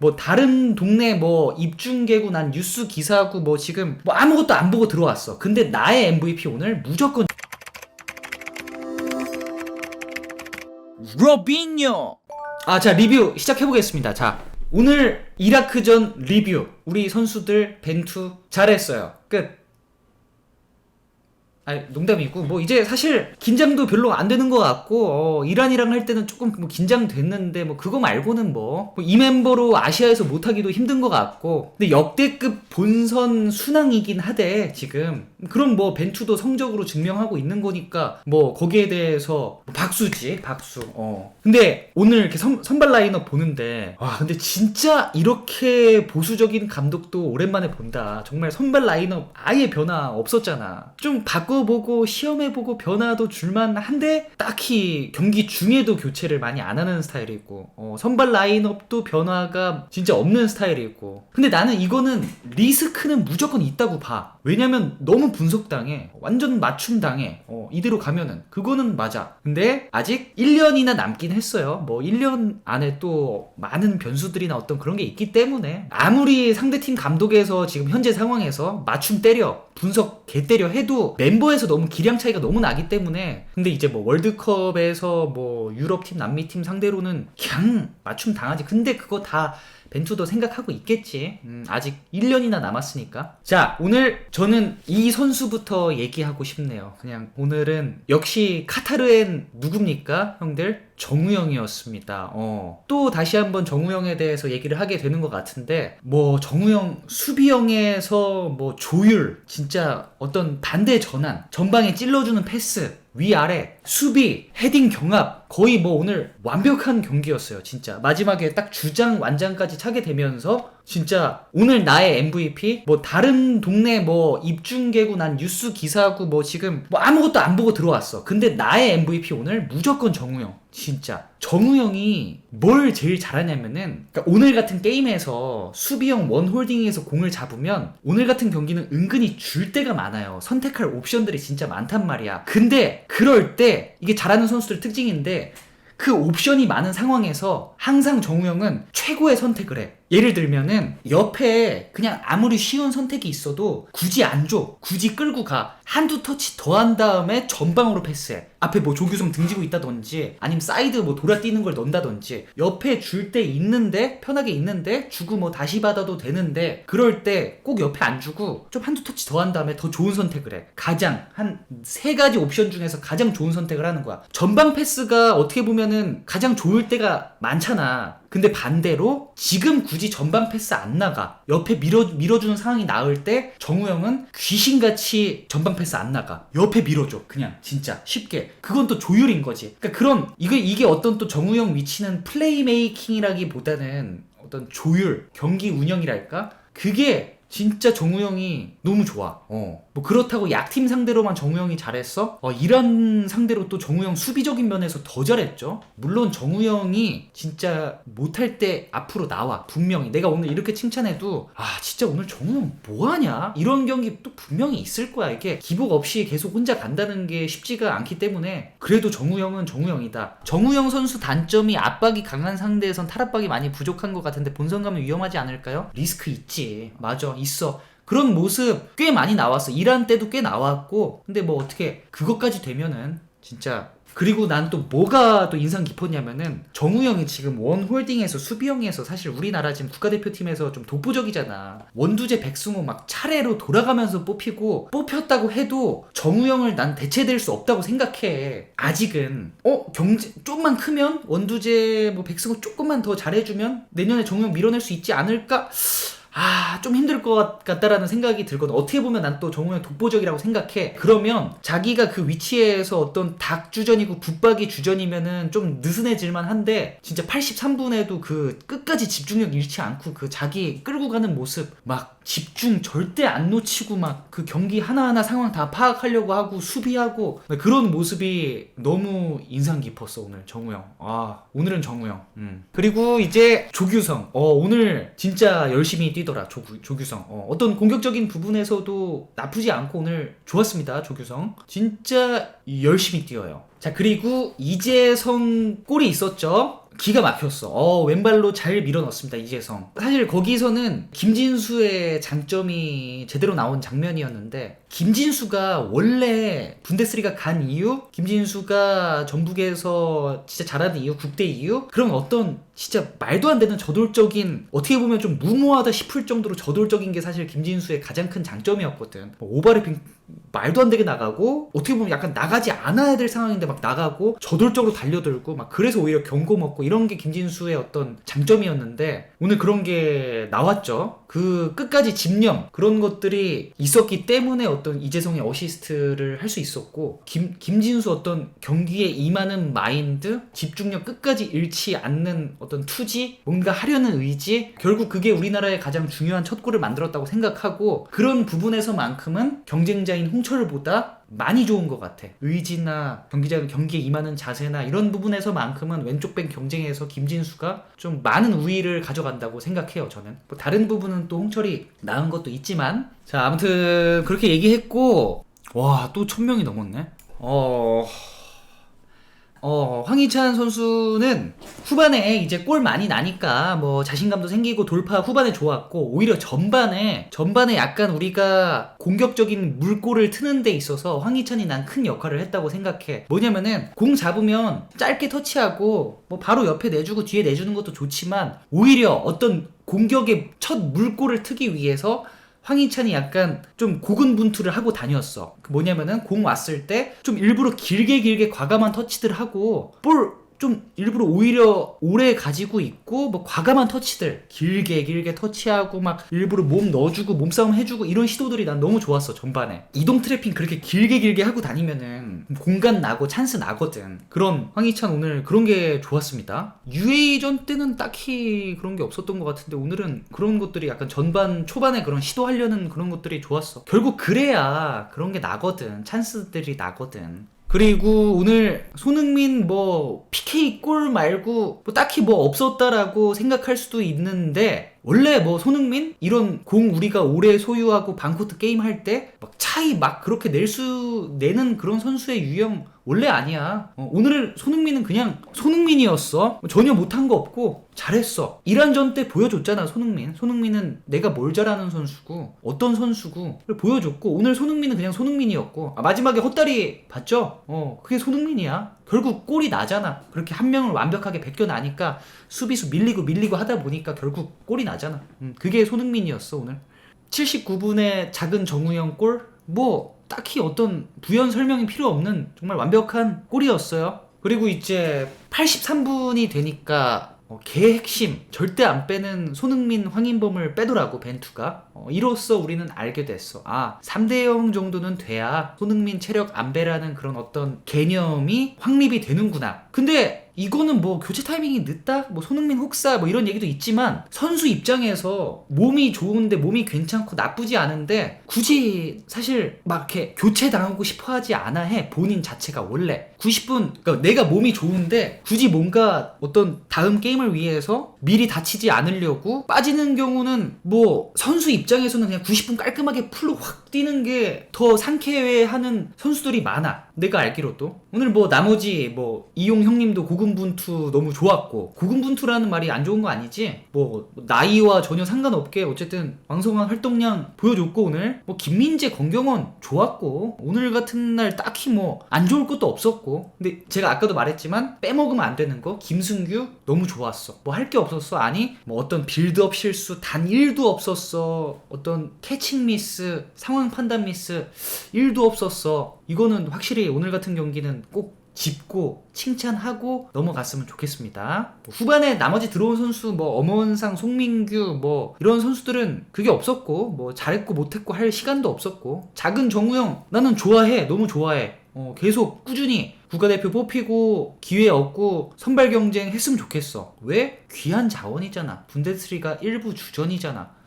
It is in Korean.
뭐 다른 동네 뭐 입중계고 난 뉴스 기사고 뭐 지금 뭐 아무것도 안 보고 들어왔어. 근데 나의 MVP 오늘 무조건 로빈요. 아, 자, 리뷰 시작해 보겠습니다. 자, 오늘 이라크전 리뷰. 우리 선수들 벤투 잘했어요. 끝. 아, 농담이고 뭐 이제 사실 긴장도 별로 안 되는 것 같고 어, 이란이랑 할 때는 조금 뭐 긴장됐는데 뭐 그거 말고는 뭐 이 멤버로 아시아에서 못하기도 힘든 것 같고 근데 역대급 본선 순항이긴 하대 지금 그럼 뭐 벤투도 성적으로 증명하고 있는 거니까 뭐 거기에 대해서 뭐 박수지 박수. 어. 근데 오늘 이렇게 선, 선발 라인업 보는데 와 근데 진짜 이렇게 보수적인 감독도 오랜만에 본다. 정말 선발 라인업 아예 변화 없었잖아. 좀 바꿔보고 시험해보고 변화도 줄만 한데 딱히 경기 중에도 교체를 많이 안 하는 스타일이고 어, 선발 라인업도 변화가 진짜 없는 스타일이고. 근데 나는 이거는 리스크는 무조건 있다고 봐. 왜냐면 너무 분석당해 완전 맞춤당해 어, 이대로 가면은 그거는 맞아. 근데 아직 1년이나 남긴 했어요. 뭐 1년 안에 또 많은 변수들이나 어떤 그런 게 있기 때문에 아무리 상대팀 감독에서 지금 현재 상황에서 맞춤 때려 분석 개 때려 해도 멤버에서 너무 기량 차이가 너무 나기 때문에 근데 이제 뭐 월드컵에서 뭐 유럽팀 남미팀 상대로는 그냥 맞춤 당하지. 근데 그거 다 벤투도 생각하고 있겠지. 음, 아직 1년이나 남았으니까. 자, 오늘 저는 이 선수부터 얘기하고 싶네요. 그냥 오늘은 역시 카타르엔 누굽니까? 형들? 정우영이었습니다. 어. 또 다시 한번 정우영에 대해서 얘기를 하게 되는 것 같은데, 뭐, 정우영 수비형에서 뭐 조율, 진짜 어떤 반대 전환, 전방에 찔러주는 패스, 위아래, 수비, 헤딩 경합, 거의 뭐 오늘 완벽한 경기였어요, 진짜. 마지막에 딱 주장 완장까지 차게 되면서 진짜 오늘 나의 MVP 뭐 다른 동네 뭐 입중계고 난 뉴스 기사고 뭐 지금 뭐 아무것도 안 보고 들어왔어. 근데 나의 MVP 오늘 무조건 정우영. 진짜 정우영이 뭘 제일 잘하냐면은 그러니까 오늘 같은 게임에서 수비형 원홀딩에서 공을 잡으면 오늘 같은 경기는 은근히 줄 때가 많아요. 선택할 옵션들이 진짜 많단 말이야. 근데 그럴 때 이게 잘하는 선수들 특징인데 그 옵션이 많은 상황에서 항상 정우영은 최고의 선택을 해. 예를 들면은 옆에 그냥 아무리 쉬운 선택이 있어도 굳이 안 줘. 굳이 끌고 가. 한두 터치 더 한 다음에 전방으로 패스해. 앞에 뭐 조규성 등지고 있다든지 아니면 사이드 뭐 돌아뛰는 걸 넣는다든지 옆에 줄 때 있는데 편하게 있는데 주고 뭐 다시 받아도 되는데 그럴 때 꼭 옆에 안 주고 좀 한두 터치 더 한 다음에 더 좋은 선택을 해. 가장 한 세 가지 옵션 중에서 가장 좋은 선택을 하는 거야. 전방 패스가 어떻게 보면은 가장 좋을 때가 많잖아. 근데 반대로 지금 굳이 전방 패스 안 나가 옆에 밀어 밀어주는 상황이 나을 때 정우영은 귀신같이 전방 패스 안 나가. 옆에 밀어줘 그냥. 진짜. 쉽게. 그건 또 조율인 거지. 그러니까 그런 이게 이게 어떤 또 정우영 위치는 플레이메이킹이라기보다는 어떤 조율 경기 운영이랄까? 그게 진짜 정우영이 너무 좋아. 어. 뭐 그렇다고 약팀 상대로만 정우영이 잘했어? 어, 이런 상대로 또 정우영 수비적인 면에서 더 잘했죠. 물론 정우영이 진짜 못할 때 앞으로 나와. 분명히. 내가 오늘 이렇게 칭찬해도 아, 진짜 오늘 정우영 뭐하냐? 이런 경기 또 분명히 있을 거야. 이게 기복 없이 계속 혼자 간다는 게 쉽지가 않기 때문에 그래도 정우영은 정우영이다. 정우영 선수 단점이 압박이 강한 상대에선 탈압박이 많이 부족한 것 같은데 본선 가면 위험하지 않을까요? 리스크 있지. 맞아. 있어. 그런 모습 꽤 많이 나왔어. 이란 때도 꽤 나왔고. 근데 뭐 어떻게 그것까지 되면은 진짜 그리고 난 또 뭐가 또 인상 깊었냐면은 정우영이 지금 원홀딩에서 수비형에서 사실 우리나라 지금 국가대표팀에서 좀 독보적이잖아. 원두재 백승호 막 차례로 돌아가면서 뽑히고 뽑혔다고 해도 정우영을 난 대체될 수 없다고 생각해. 아직은 어 경제 좀만 크면 원두재 뭐 백승호 조금만 더 잘해주면 내년에 정우영 밀어낼 수 있지 않을까? 아, 좀 힘들 것 같다라는 생각이 들거든. 어떻게 보면 난 또 정우영 독보적이라고 생각해. 그러면 자기가 그 위치에서 어떤 닭 주전이고 붙박이 주전이면은 좀 느슨해질만 한데, 진짜 83분에도 그 끝까지 집중력 잃지 않고 그 자기 끌고 가는 모습, 막 집중 절대 안 놓치고 막 그 경기 하나하나 상황 다 파악하려고 하고 수비하고 그런 모습이 너무 인상 깊었어, 오늘 정우영. 아, 오늘은 정우영. 음. 그리고 이제 조규성. 어, 오늘 진짜 열심히 뛰 더라, 조, 조규성. 어, 어떤 공격적인 부분에서도 나쁘지 않고 오늘 좋았습니다, 조규성. 진짜 열심히 뛰어요. 자, 그리고 이재성 골이 있었죠. 기가 막혔어. 어, 왼발로 잘 밀어넣습니다, 이재성. 사실 거기서는 김진수의 장점이 제대로 나온 장면이었는데, 김진수가 원래 분데스리가 간 이유? 김진수가 전북에서 진짜 잘하는 이유? 국대 이유? 그런 어떤 진짜 말도 안 되는 저돌적인, 어떻게 보면 좀 무모하다 싶을 정도로 저돌적인 게 사실 김진수의 가장 큰 장점이었거든. 뭐 오바르핑 말도 안 되게 나가고 어떻게 보면 약간 나가지 않아야 될 상황인데 막 나가고 저돌적으로 달려들고 막 그래서 오히려 경고 먹고 이런 게 김진수의 어떤 장점이었는데 오늘 그런 게 나왔죠. 그 끝까지 집념 그런 것들이 있었기 때문에 어떤 이재성의 어시스트를 할 수 있었고 김 김진수 어떤 경기에 임하는 마인드 집중력 끝까지 잃지 않는 어떤 투지 뭔가 하려는 의지 결국 그게 우리나라의 가장 중요한 첫 골을 만들었다고 생각하고 그런 부분에서만큼은 경쟁자 인 홍철보다 많이 좋은 것 같아. 의지나 경기자 경기에 임하는 자세나 이런 부분에서만큼은 왼쪽 백 경쟁에서 김진수가 좀 많은 우위를 가져간다고 생각해요. 저는 뭐 다른 부분은 또 홍철이 나은 것도 있지만 자 아무튼 그렇게 얘기했고 와 또 천 명이 넘었네. 어. 어, 황희찬 선수는 후반에 이제 골 많이 나니까 뭐 자신감도 생기고 돌파 후반에 좋았고 오히려 전반에 전반에 약간 우리가 공격적인 물꼬를 트는 데 있어서 황희찬이 난 큰 역할을 했다고 생각해. 뭐냐면은 공 잡으면 짧게 터치하고 뭐 바로 옆에 내주고 뒤에 내주는 것도 좋지만 오히려 어떤 공격의 첫 물꼬를 트기 위해서 황희찬이 약간 좀 고군분투를 하고 다녔어. 그 뭐냐면은 공 왔을 때 좀 일부러 길게 길게 과감한 터치들 하고 볼 좀 일부러 오히려 오래 가지고 있고 뭐 과감한 터치들 길게 길게 터치하고 막 일부러 몸 넣어주고 몸싸움 해주고 이런 시도들이 난 너무 좋았어 전반에. 이동 트래핑 그렇게 길게 길게 하고 다니면은 공간 나고 찬스 나거든. 그런 황희찬 오늘 그런 게 좋았습니다. UA전 때는 딱히 그런 게 없었던 것 같은데 오늘은 그런 것들이 약간 전반 초반에 그런 시도하려는 그런 것들이 좋았어. 결국 그래야 그런 게 나거든. 찬스들이 나거든 그리고 오늘 손흥민 뭐 PK 골 말고 뭐 딱히 뭐 없었다라고 생각할 수도 있는데 원래 뭐 손흥민 이런 공 우리가 오래 소유하고 반코트 게임 할 때 막 차이 막 그렇게 낼 수 내는 그런 선수의 유형 원래 아니야. 어, 오늘은 손흥민은 그냥 손흥민이었어. 전혀 못한 거 없고 잘했어. 이란전 때 보여줬잖아 손흥민. 손흥민은 내가 뭘 잘하는 선수고 어떤 선수고 보여줬고 오늘 손흥민은 그냥 손흥민이었고 아, 마지막에 헛다리 봤죠? 어 그게 손흥민이야. 결국 골이 나잖아. 그렇게 한 명을 완벽하게 베껴나니까 수비수 밀리고 밀리고 하다 보니까 결국 골이 나잖아. 음, 그게 손흥민이었어 오늘. 79분의 작은 정우영 골? 뭐 딱히 어떤 부연 설명이 필요 없는 정말 완벽한 골이었어요. 그리고 이제 83분이 되니까 어, 개 핵심 절대 안 빼는 손흥민 황인범을 빼더라고 벤투가. 어, 이로써 우리는 알게 됐어. 아 3대0 정도는 돼야 손흥민 체력 안 빼라는 그런 어떤 개념이 확립이 되는구나. 근데 이거는 뭐 교체 타이밍이 늦다? 뭐 손흥민 혹사 뭐 이런 얘기도 있지만 선수 입장에서 몸이 좋은데 몸이 괜찮고 나쁘지 않은데 굳이 사실 막 이렇게 교체 당하고 싶어 하지 않아 해 본인 자체가 원래. 90분 그러니까 내가 몸이 좋은데 굳이 뭔가 어떤 다음 게임을 위해서 미리 다치지 않으려고 빠지는 경우는 뭐 선수 입장에서는 그냥 90분 깔끔하게 풀로 확 뛰는 게 더 상쾌해하는 선수들이 많아. 내가 알기로도 오늘 뭐 나머지 뭐 이용 형님도 고군분투 너무 좋았고 고군분투라는 말이 안 좋은 거 아니지? 뭐 나이와 전혀 상관없게 어쨌든 왕성한 활동량 보여줬고 오늘. 뭐 김민재 권경원 좋았고 오늘 같은 날 딱히 뭐 안 좋을 것도 없었고. 근데 제가 아까도 말했지만 빼먹으면 안 되는 거 김승규 너무 좋았어. 뭐 할 게 없었어? 아니 뭐 어떤 빌드업 실수 단 1도 없었어. 어떤 캐칭 미스 상황 판단 미스 1도 없었어. 이거는 확실히 오늘 같은 경기는 꼭 짚고 칭찬하고 넘어갔으면 좋겠습니다. 뭐 후반에 나머지 들어온 선수 뭐 엄원상, 송민규 뭐 이런 선수들은 그게 없었고 뭐 잘했고 못했고 할 시간도 없었고 작은 정우영 나는 좋아해 너무 좋아해 어, 계속 꾸준히 국가대표 뽑히고 기회 얻고 선발 경쟁 했으면 좋겠어. 왜? 귀한 자원이잖아. 분데스리가 일부 주전이잖아.